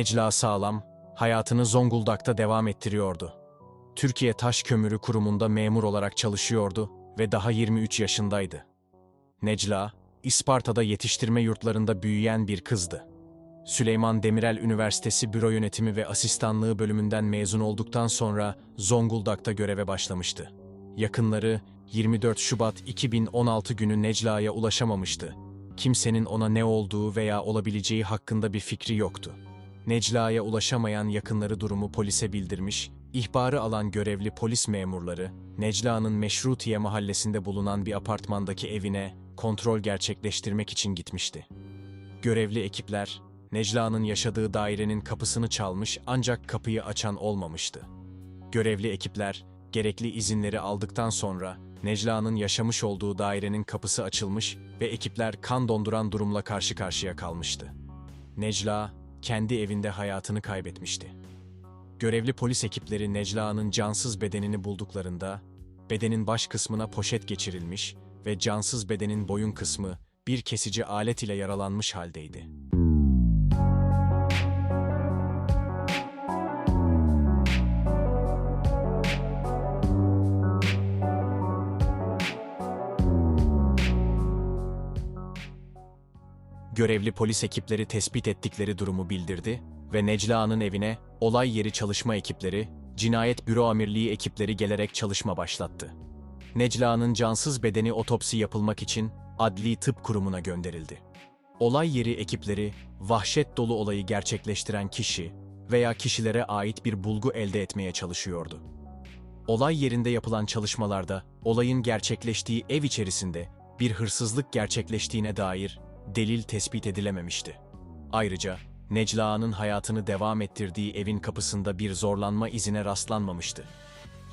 Necla Sağlam, hayatını Zonguldak'ta devam ettiriyordu. Türkiye Taş Kömürü Kurumu'nda memur olarak çalışıyordu ve daha 23 yaşındaydı. Necla, İsparta'da yetiştirme yurtlarında büyüyen bir kızdı. Süleyman Demirel Üniversitesi Büro Yönetimi ve Asistanlığı bölümünden mezun olduktan sonra Zonguldak'ta göreve başlamıştı. Yakınları 24 Şubat 2016 günü Necla'ya ulaşamamıştı. Kimsenin ona ne olduğu veya olabileceği hakkında bir fikri yoktu. Necla'ya ulaşamayan yakınları durumu polise bildirmiş, ihbarı alan görevli polis memurları, Necla'nın Meşrutiye mahallesinde bulunan bir apartmandaki evine kontrol gerçekleştirmek için gitmişti. Görevli ekipler, Necla'nın yaşadığı dairenin kapısını çalmış ancak kapıyı açan olmamıştı. Görevli ekipler, gerekli izinleri aldıktan sonra Necla'nın yaşamış olduğu dairenin kapısı açılmış ve ekipler kan donduran durumla karşı karşıya kalmıştı. Necla, kendi evinde hayatını kaybetmişti. Görevli polis ekipleri Necla'nın cansız bedenini bulduklarında, bedenin baş kısmına poşet geçirilmiş ve cansız bedenin boyun kısmı bir kesici alet ile yaralanmış haldeydi. Görevli polis ekipleri tespit ettikleri durumu bildirdi ve Necla'nın evine olay yeri çalışma ekipleri, cinayet büro amirliği ekipleri gelerek çalışma başlattı. Necla'nın cansız bedeni otopsi yapılmak için Adli Tıp Kurumu'na gönderildi. Olay yeri ekipleri, vahşet dolu olayı gerçekleştiren kişi veya kişilere ait bir bulgu elde etmeye çalışıyordu. Olay yerinde yapılan çalışmalarda olayın gerçekleştiği ev içerisinde bir hırsızlık gerçekleştiğine dair delil tespit edilememişti. Ayrıca Necla'nın hayatını devam ettirdiği evin kapısında bir zorlanma izine rastlanmamıştı.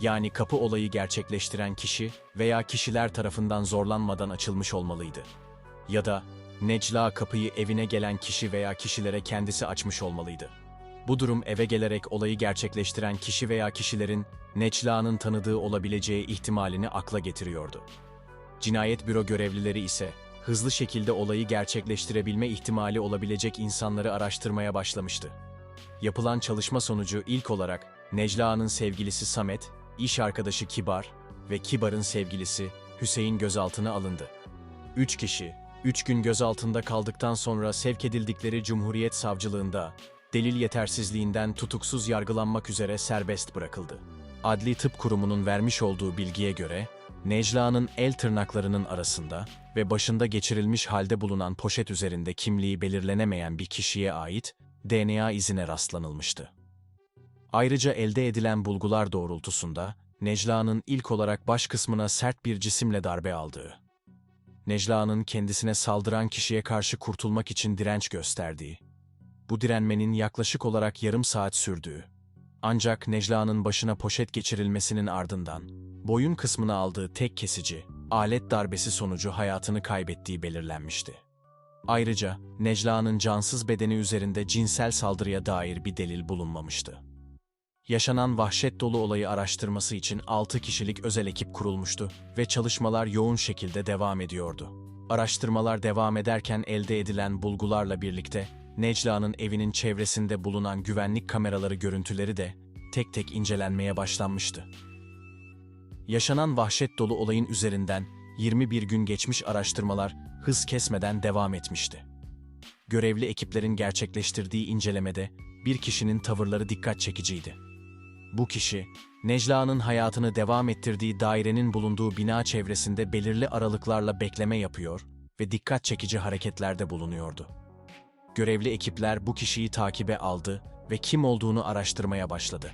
Yani kapı olayı gerçekleştiren kişi veya kişiler tarafından zorlanmadan açılmış olmalıydı. Ya da Necla kapıyı evine gelen kişi veya kişilere kendisi açmış olmalıydı. Bu durum eve gelerek olayı gerçekleştiren kişi veya kişilerin Necla'nın tanıdığı olabileceği ihtimalini akla getiriyordu. Cinayet büro görevlileri ise hızlı şekilde olayı gerçekleştirebilme ihtimali olabilecek insanları araştırmaya başlamıştı. Yapılan çalışma sonucu ilk olarak Necla'nın sevgilisi Samet, iş arkadaşı Kibar ve Kibar'ın sevgilisi Hüseyin gözaltına alındı. Üç kişi, üç gün gözaltında kaldıktan sonra sevk edildikleri Cumhuriyet Savcılığında delil yetersizliğinden tutuksuz yargılanmak üzere serbest bırakıldı. Adli Tıp Kurumu'nun vermiş olduğu bilgiye göre, Necla'nın el tırnaklarının arasında ve başında geçirilmiş halde bulunan poşet üzerinde kimliği belirlenemeyen bir kişiye ait DNA izine rastlanılmıştı. Ayrıca elde edilen bulgular doğrultusunda Necla'nın ilk olarak baş kısmına sert bir cisimle darbe aldığı, Necla'nın kendisine saldıran kişiye karşı kurtulmak için direnç gösterdiği, bu direnmenin yaklaşık olarak yarım saat sürdüğü, ancak Necla'nın başına poşet geçirilmesinin ardından boyun kısmına aldığı tek kesici, alet darbesi sonucu hayatını kaybettiği belirlenmişti. Ayrıca Necla'nın cansız bedeni üzerinde cinsel saldırıya dair bir delil bulunmamıştı. Yaşanan vahşet dolu olayı araştırması için 6 kişilik özel ekip kurulmuştu ve çalışmalar yoğun şekilde devam ediyordu. Araştırmalar devam ederken elde edilen bulgularla birlikte Necla'nın evinin çevresinde bulunan güvenlik kameraları görüntüleri de tek tek incelenmeye başlanmıştı. Yaşanan vahşet dolu olayın üzerinden 21 gün geçmiş araştırmalar hız kesmeden devam etmişti. Görevli ekiplerin gerçekleştirdiği incelemede bir kişinin tavırları dikkat çekiciydi. Bu kişi, Necla'nın hayatını devam ettirdiği dairenin bulunduğu bina çevresinde belirli aralıklarla bekleme yapıyor ve dikkat çekici hareketlerde bulunuyordu. Görevli ekipler bu kişiyi takibe aldı ve kim olduğunu araştırmaya başladı.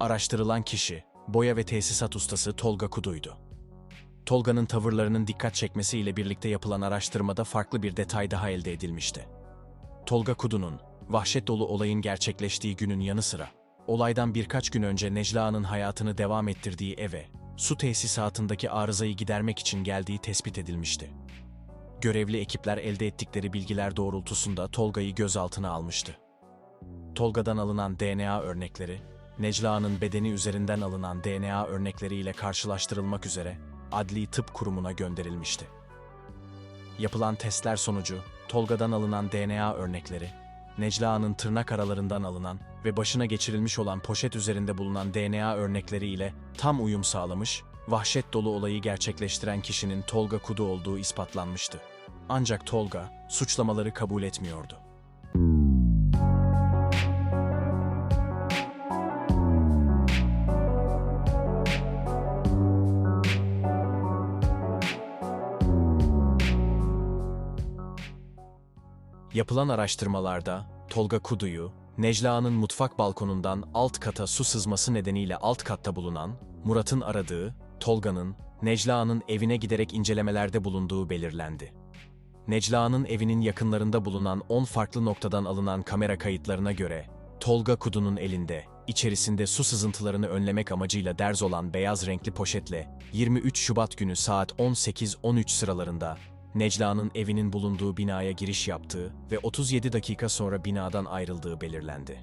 Araştırılan kişi, boya ve tesisat ustası Tolga Kudu'ydu. Tolga'nın tavırlarının dikkat çekmesiyle birlikte yapılan araştırmada farklı bir detay daha elde edilmişti. Tolga Kudu'nun, vahşet dolu olayın gerçekleştiği günün yanı sıra, olaydan birkaç gün önce Necla'nın hayatını devam ettirdiği eve, su tesisatındaki arızayı gidermek için geldiği tespit edilmişti. Görevli ekipler elde ettikleri bilgiler doğrultusunda Tolga'yı gözaltına almıştı. Tolga'dan alınan DNA örnekleri, Necla'nın bedeni üzerinden alınan DNA örnekleriyle karşılaştırılmak üzere Adli Tıp Kurumu'na gönderilmişti. Yapılan testler sonucu Tolga'dan alınan DNA örnekleri, Necla'nın tırnak aralarından alınan ve başına geçirilmiş olan poşet üzerinde bulunan DNA örnekleri ile tam uyum sağlamış, vahşet dolu olayı gerçekleştiren kişinin Tolga Kudu olduğu ispatlanmıştı. Ancak Tolga, suçlamaları kabul etmiyordu. Yapılan araştırmalarda Tolga Kudu'yu, Necla'nın mutfak balkonundan alt kata su sızması nedeniyle alt katta bulunan, Murat'ın aradığı, Tolga'nın, Necla'nın evine giderek incelemelerde bulunduğu belirlendi. Necla'nın evinin yakınlarında bulunan 10 farklı noktadan alınan kamera kayıtlarına göre, Tolga Kudu'nun elinde, içerisinde su sızıntılarını önlemek amacıyla derz olan beyaz renkli poşetle 23 Şubat günü saat 18.13 sıralarında Necla'nın evinin bulunduğu binaya giriş yaptığı ve 37 dakika sonra binadan ayrıldığı belirlendi.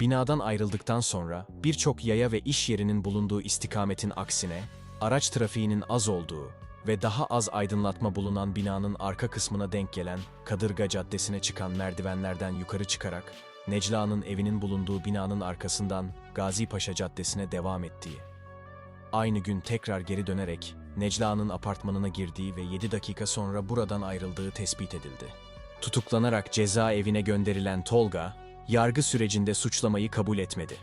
Binadan ayrıldıktan sonra birçok yaya ve iş yerinin bulunduğu istikametin aksine araç trafiğinin az olduğu ve daha az aydınlatma bulunan binanın arka kısmına denk gelen Kadırga Caddesi'ne çıkan merdivenlerden yukarı çıkarak Necla'nın evinin bulunduğu binanın arkasından Gazi Paşa Caddesi'ne devam ettiği. Aynı gün tekrar geri dönerek Necla'nın apartmanına girdiği ve 7 dakika sonra buradan ayrıldığı tespit edildi. Tutuklanarak cezaevine gönderilen Tolga, yargı sürecinde suçlamayı kabul etmedi.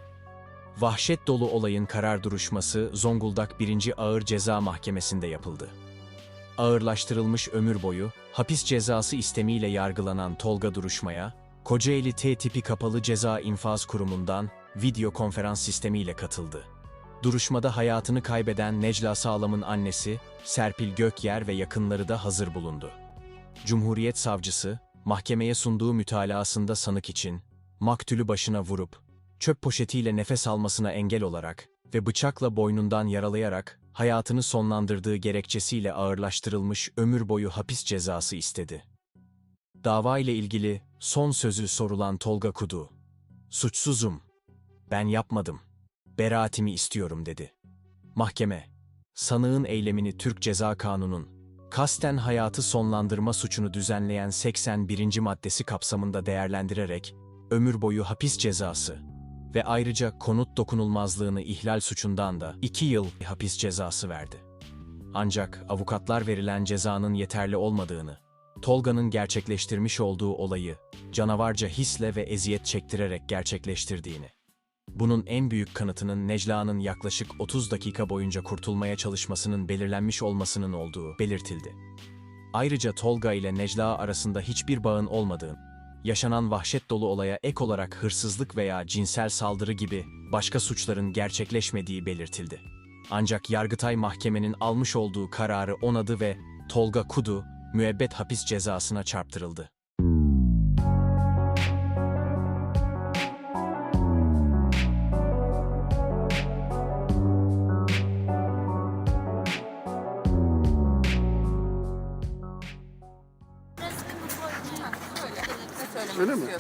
Vahşet dolu olayın karar duruşması Zonguldak 1. Ağır Ceza Mahkemesi'nde yapıldı. Ağırlaştırılmış ömür boyu hapis cezası istemiyle yargılanan Tolga duruşmaya, Kocaeli T tipi kapalı ceza infaz kurumundan video konferans sistemiyle katıldı. Duruşmada hayatını kaybeden Necla Sağlam'ın annesi, Serpil Gökyer ve yakınları da hazır bulundu. Cumhuriyet Savcısı, mahkemeye sunduğu mütalaasında sanık için, maktulü başına vurup, çöp poşetiyle nefes almasına engel olarak ve bıçakla boynundan yaralayarak hayatını sonlandırdığı gerekçesiyle ağırlaştırılmış ömür boyu hapis cezası istedi. Dava ile ilgili son sözü sorulan Tolga Kudu, "Suçsuzum. Ben yapmadım. Beraatimi istiyorum." dedi. Mahkeme, sanığın eylemini Türk Ceza Kanunu'nun kasten hayatı sonlandırma suçunu düzenleyen 81. maddesi kapsamında değerlendirerek ömür boyu hapis cezası ve ayrıca konut dokunulmazlığını ihlal suçundan da 2 yıl hapis cezası verdi. Ancak avukatlar verilen cezanın yeterli olmadığını, Tolga'nın gerçekleştirmiş olduğu olayı canavarca hisle ve eziyet çektirerek gerçekleştirdiğini, bunun en büyük kanıtının Necla'nın yaklaşık 30 dakika boyunca kurtulmaya çalışmasının belirlenmiş olmasının olduğu belirtildi. Ayrıca Tolga ile Necla arasında hiçbir bağın olmadığı, yaşanan vahşet dolu olaya ek olarak hırsızlık veya cinsel saldırı gibi başka suçların gerçekleşmediği belirtildi. Ancak Yargıtay Mahkemenin almış olduğu kararı onadı ve Tolga Kudu müebbet hapis cezasına çarptırıldı.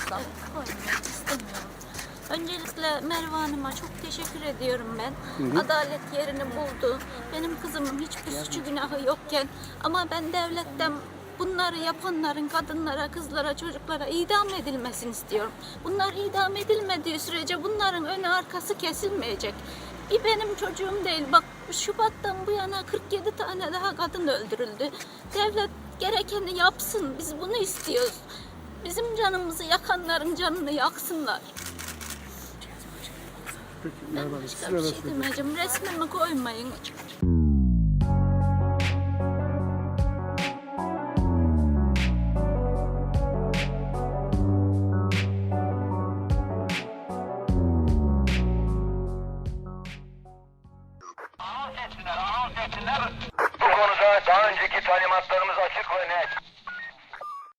Koymak istemiyorum. Öncelikle Merve Hanım'a çok teşekkür ediyorum ben. Adalet yerini buldu. Benim kızımın hiçbir suçu günahı yokken ama ben devletten bunları yapanların kadınlara, kızlara, çocuklara idam edilmesini istiyorum. Bunlar idam edilmediği sürece bunların önü arkası kesilmeyecek. Bir benim çocuğum değil. Bak Şubat'tan bu yana 47 tane daha kadın öldürüldü. Devlet gerekeni yapsın. Biz bunu istiyoruz. Bizim canımızı yakanların canını yaksınlar. Peki siz Başka bir şey demeyeceğim. Resmimi koymayın.